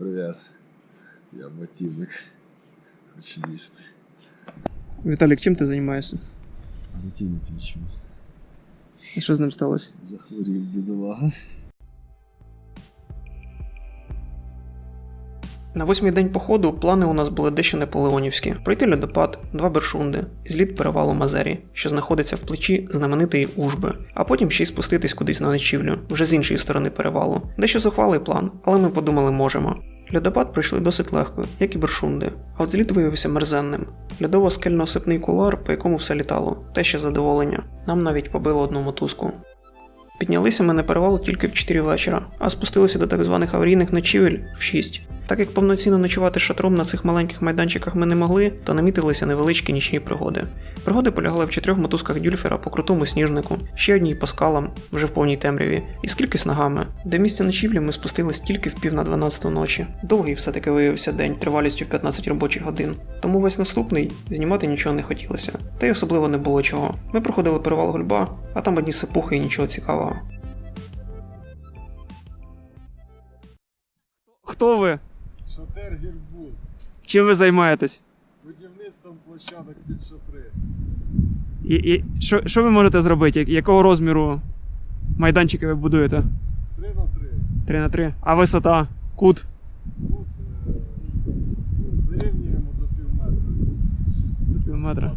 Привіт. Я мотивник. Хочу їсти. Віталік, чим ти займаєшся? Мотивник лічу. І що з ним сталося? Захворів бідолага. На восьмий день походу плани у нас були дещо наполеонівські: пройти льодопад, два бершунди, зліт перевалу Мазері, що знаходиться в плечі знаменитої Ужби, а потім ще й спуститись кудись на ночівлю, вже з іншої сторони перевалу. Дещо зухвалий план, але ми подумали, можемо. Льодопад пройшли досить легко, як і бершунди, а от зліт виявився мерзенним. Льодово-скельно-осипний кулар, по якому все літало, те ще задоволення. Нам навіть побило одну мотузку. Піднялися ми на перевалу тільки в 4 вечора, а спустилися до так званих аварійних ночівель в 6. Так як повноцінно ночувати шатром на цих маленьких майданчиках ми не могли, то намітилися невеличкі нічні пригоди. Пригоди полягали в чотирьох мотузках дюльфера по крутому сніжнику, ще одній по скалам, вже в повній темряві, і скільки з ногами. До місця ночівлі ми спустились тільки в пів на 12 ночі. Довгий все-таки виявився день тривалістю в 15 робочих годин. Тому весь наступний знімати нічого не хотілося. Та й особливо не було чого. Ми проходили перевал гульба, а там одні сипухи і нічого цікавого. Хто ви? Шатер Гірбут. Чим ви займаєтесь? Будівництвом площадок під шатри. І, і що, що ви можете зробити? Якого розміру майданчики ви будуєте? 3 на 3. 3 на 3. А висота? Кут? Тут е, вирівнюємо до пів метра. До пів метра.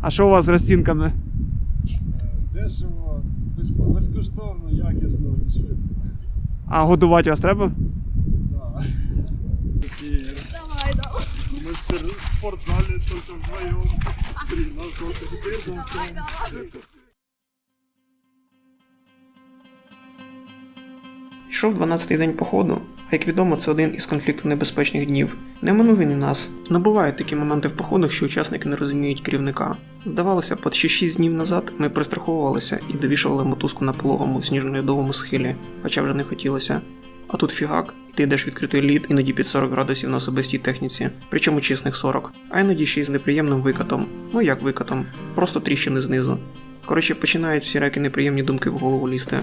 А що у вас з розцінками? Е, Дешево, безп- безкоштовно, якісно і швидко. А годувати вас треба? В спортзале только вдвоем. Давай. Йшов 12-й день походу, а як відомо, це один із конфліктонебезпечних днів. Не минув він і нас. Не бувають такі моменти в походах, що учасники не розуміють керівника. Здавалося, по ще 6 днів назад ми пристраховувалися і довішували мотузку на пологому сніжно-льодовому схилі, хоча вже не хотілося. А тут фігак, ти йдеш відкритий лід іноді під 40 градусів на особистій техніці, причому чесних 40, а іноді ще й з неприємним викатом. Ну як викатом, просто тріщини знизу. Коротше, починають всі всілякі неприємні думки в голову лізти.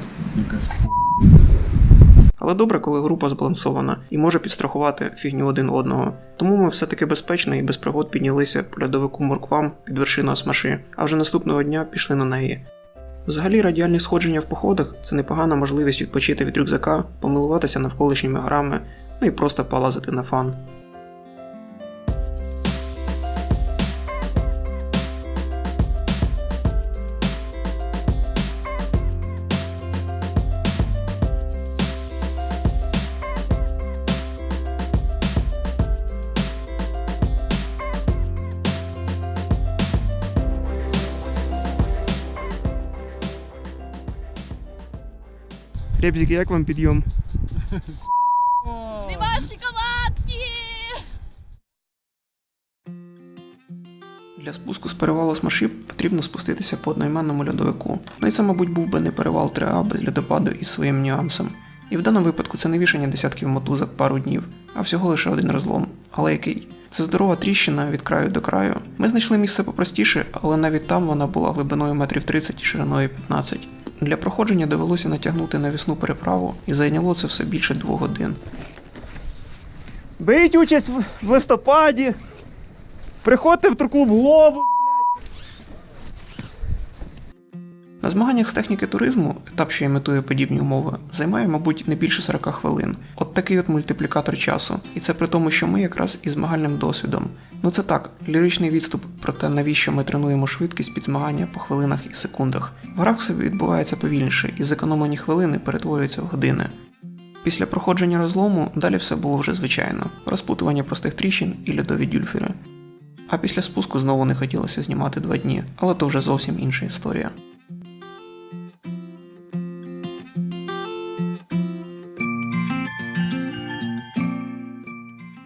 Але добре, коли група збалансована і може підстрахувати фігню один одного. Тому ми все-таки безпечно і без пригод піднялися по льодовику морквам під вершину Асмаши, а вже наступного дня пішли на неї. Взагалі радіальні сходження в походах це непогана можливість відпочити від рюкзака, помилуватися навколишніми горами, ну і просто полазити на фан. Ребзики, як вам підйом? Нема шоколадки! Для спуску з перевалу Смаші потрібно спуститися по одноіменному льодовику. Ну і це, мабуть, був би не перевал 3А без льодопаду із своїм нюансом. І в даному випадку це не вішання десятків мотузок пару днів, а всього лише один розлом. Але який? Це здорова тріщина від краю до краю. Ми знайшли місце попростіше, але навіть там вона була глибиною метрів 30 і шириною 15. Для проходження довелося натягнути навісну переправу, і зайняло це все більше двох годин. Беріть участь в листопаді. Приходьте в турклуб Глобус, На змаганнях з техніки туризму, етап, що імітує подібні умови, займає, мабуть, не більше 40 хвилин. От такий от мультиплікатор часу. І це при тому, що ми якраз із змагальним досвідом. Ну це так, ліричний відступ про те, навіщо ми тренуємо швидкість під змагання по хвилинах і секундах. В грах все відбувається повільніше, і зекономлені хвилини перетворюються в години. Після проходження розлому далі все було вже звичайно: розпутування простих тріщин і льодові дюльфери. А після спуску знову не хотілося знімати два дні, але то вже зовсім інша історія.